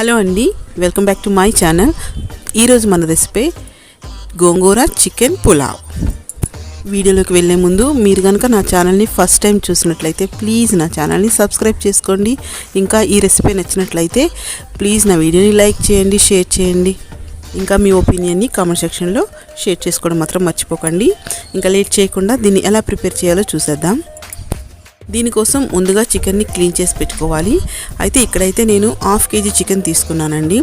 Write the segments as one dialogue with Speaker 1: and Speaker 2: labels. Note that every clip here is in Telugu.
Speaker 1: హలో అండి welcome back to my channel. ఈరోజు మన రెసిపీ గోంగూర చికెన్ పులావ్. వీడియోలోకి వెళ్ళే ముందు మీరు కనుక నా ఛానల్ని ఫస్ట్ టైం చూసినట్లయితే ప్లీజ్ నా ఛానల్ని సబ్స్క్రైబ్ చేసుకోండి. ఇంకా ఈ రెసిపీ నచ్చినట్లయితే ప్లీజ్ నా వీడియోని లైక్ చేయండి షేర్ చేయండి. ఇంకా మీ ఒపీనియన్ని కామెంట్ సెక్షన్లో షేర్ చేసుకోవడం మాత్రం మర్చిపోకండి. ఇంకా లేట్ చేయకుండా దీన్ని ఎలా ప్రిపేర్ చేయాలో చూసేద్దాం. దీనికోసం ముందుగా చికెన్ని క్లీన్ చేసి పెట్టుకోవాలి. అయితే ఇక్కడైతే నేను హాఫ్ కేజీ చికెన్ తీసుకున్నానండి.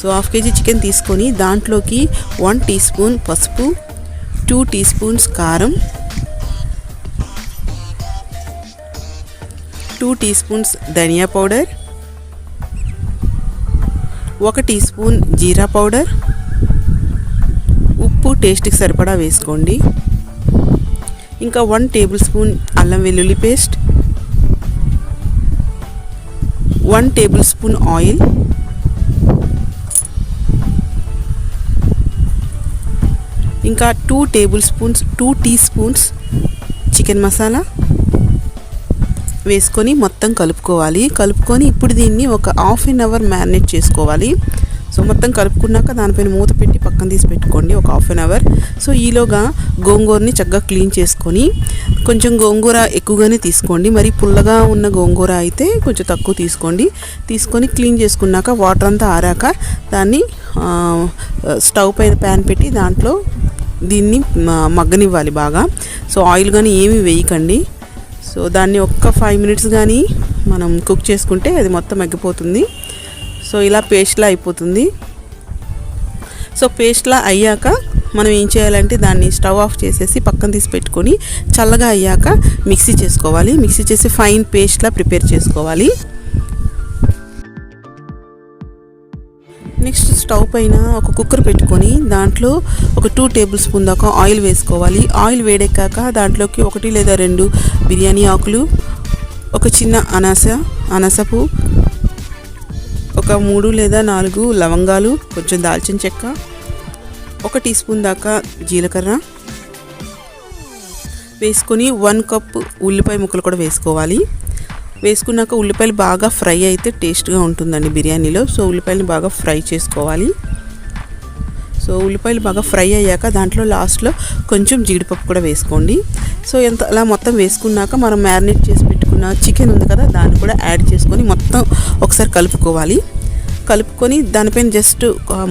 Speaker 1: సో హాఫ్ కేజీ చికెన్ తీసుకొని దాంట్లోకి వన్ టీ స్పూన్ పసుపు టూ టీ స్పూన్స్ కారం టూ టీ స్పూన్స్ ధనియా పౌడర్ ఒక టీ స్పూన్ జీరా పౌడర్. ఉప్పు టేస్ట్కి సరిపడా వేసుకోండి. ఇంకా వన్ టేబుల్ స్పూన్ అల్లం వెల్లుల్లి paste one tablespoon oil ఇంకా two tablespoons two teaspoons chicken masala వేసుకొని మొత్తం కలుపుకోవాలి. కలుపుకొని ఇప్పుడు దీన్ని ఒక హాఫ్ అన్ అవర్ మ్యారినేట్ చేసుకోవాలి. సో మొత్తం కలుపుకున్నాక దానిపైన మూత పెట్టి పక్కన తీసి పెట్టుకోండి ఒక హాఫ్ అన్ అవర్ సో ఈలోగా గోంగూరని చక్కగా క్లీన్ చేసుకొని కొంచెం గోంగూర ఎక్కువగానే తీసుకోండి. మరి పుల్లగా ఉన్న గోంగూర అయితే కొంచెం తక్కువ తీసుకోండి. తీసుకొని క్లీన్ చేసుకున్నాక వాటర్ అంతా ఆరాక దాన్ని స్టవ్ పైన ప్యాన్ పెట్టి దాంట్లో దీన్ని మగ్గనివ్వాలి బాగా. సో ఆయిల్ కానీ ఏమీ వేయకండి. సో దాన్ని ఒక్క ఫైవ్ మినిట్స్ కానీ మనం కుక్ చేసుకుంటే అది మొత్తం మగ్గిపోతుంది. సో ఇలా పేస్ట్లా అయిపోతుంది. సో పేస్ట్లా అయ్యాక మనం ఏం చేయాలంటే దాన్ని స్టవ్ ఆఫ్ చేసేసి పక్కన తీసి పెట్టుకొని చల్లగా అయ్యాక మిక్సీ చేసుకోవాలి. మిక్సీ చేసి ఫైన్ పేస్ట్లా ప్రిపేర్ చేసుకోవాలి. నెక్స్ట్ స్టవ్ పైన ఒక కుక్కర్ పెట్టుకొని దాంట్లో ఒక టూ టేబుల్ స్పూన్ దాకా ఆయిల్ వేసుకోవాలి. ఆయిల్ వేడెక్కాక దాంట్లోకి ఒకటి లేదా రెండు బిర్యానీ ఆకులు ఒక చిన్న అనాస అనసపు ఒక మూడు లేదా నాలుగు లవంగాలు కొంచెం దాల్చిన చెక్క ఒక టీ స్పూన్ దాకా జీలకర్ర వేసుకొని వన్ కప్ ఉల్లిపాయ ముక్కలు కూడా వేసుకోవాలి. వేసుకున్నాక ఉల్లిపాయలు బాగా ఫ్రై అయితే టేస్ట్గా ఉంటుందండి బిర్యానీలో. సో ఉల్లిపాయలు బాగా ఫ్రై చేసుకోవాలి. సో ఉల్లిపాయలు బాగా ఫ్రై అయ్యాక దాంట్లో లాస్ట్లో కొంచెం జీడిపప్పు కూడా వేసుకోండి. సో ఎంత అలా మొత్తం వేసుకున్నాక మనం మ్యారినేట్ చేసి పెట్టుకున్న చికెన్ ఉంది కదా దాన్ని కూడా యాడ్ చేసుకొని మొత్తం ఒకసారి కలుపుకోవాలి. కలుపుకొని దానిపైన జస్ట్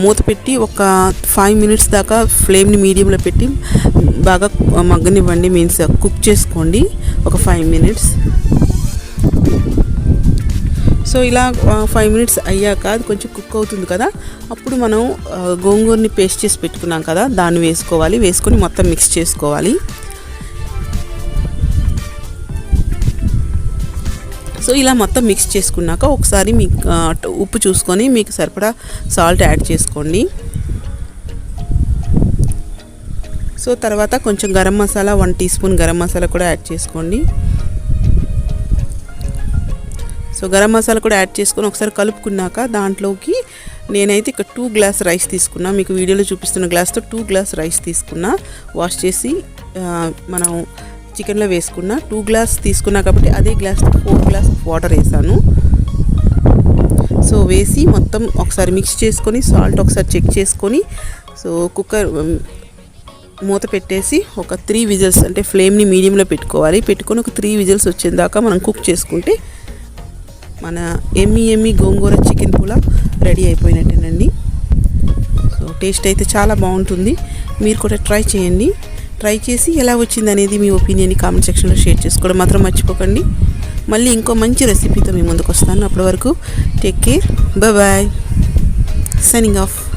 Speaker 1: మూత పెట్టి ఒక ఫైవ్ మినిట్స్ దాకా ఫ్లేమ్ని మీడియంలో పెట్టి బాగా మగ్గనివ్వండి మీన్స్ కుక్ చేసుకోండి ఒక ఫైవ్ మినిట్స్ సో ఇలా ఫైవ్ మినిట్స్ అయ్యాక అది కొంచెం కుక్ అవుతుంది కదా అప్పుడు మనం గోంగూరని పేస్ట్ చేసి పెట్టుకున్నాం కదా దాన్ని వేసుకోవాలి. వేసుకొని మొత్తం మిక్స్ చేసుకోవాలి. సో ఇలా మొత్తం మిక్స్ చేసుకున్నాక ఒకసారి మీకు ఉప్పు చూసుకొని మీకు సరిపడా సాల్ట్ యాడ్ చేసుకోండి. సో తర్వాత కొంచెం garam masala one teaspoon garam masala కూడా యాడ్ చేసుకోండి. సో గరం మసాలా కూడా యాడ్ చేసుకొని ఒకసారి కలుపుకున్నాక దాంట్లోకి నేనైతే ఇక్కడ టూ గ్లాస్ రైస్ తీసుకున్నా. మీకు వీడియోలో చూపిస్తున్న గ్లాస్తో టూ గ్లాస్ రైస్ తీసుకున్నా. వాష్ చేసి మనం చికెన్లో వేసుకున్న టూ గ్లాస్ తీసుకున్నా కాబట్టి అదే glass four glass of water వేసాను. సో వేసి మొత్తం ఒకసారి మిక్స్ చేసుకొని సాల్ట్ ఒకసారి చెక్ చేసుకొని సో కుక్కర్ మూత పెట్టేసి ఒక త్రీ విజిల్స్ అంటే ఫ్లేమ్ని మీడియంలో పెట్టుకోవాలి. పెట్టుకొని ఒక త్రీ విజిల్స్ వచ్చేదాకా మనం కుక్ చేసుకుంటే మన ఎమ్మి ఎమ్మి గోంగూర చికెన్ పులావ్ రెడీ అయిపోయినట్టేనండి. సో టేస్ట్ అయితే చాలా బాగుంటుంది. మీరు కూడా ట్రై చేయండి. ట్రై చేసి ఎలా వచ్చింది అనేది మీ ఒపీనియన్ కామెంట్ సెక్షన్లో షేర్ చేసుకోవడం మాత్రం మర్చిపోకండి. మళ్ళీ ఇంకో మంచి రెసిపీతో మీ ముందుకు వస్తాను అప్పటి వరకు take care. Bye. Signing off.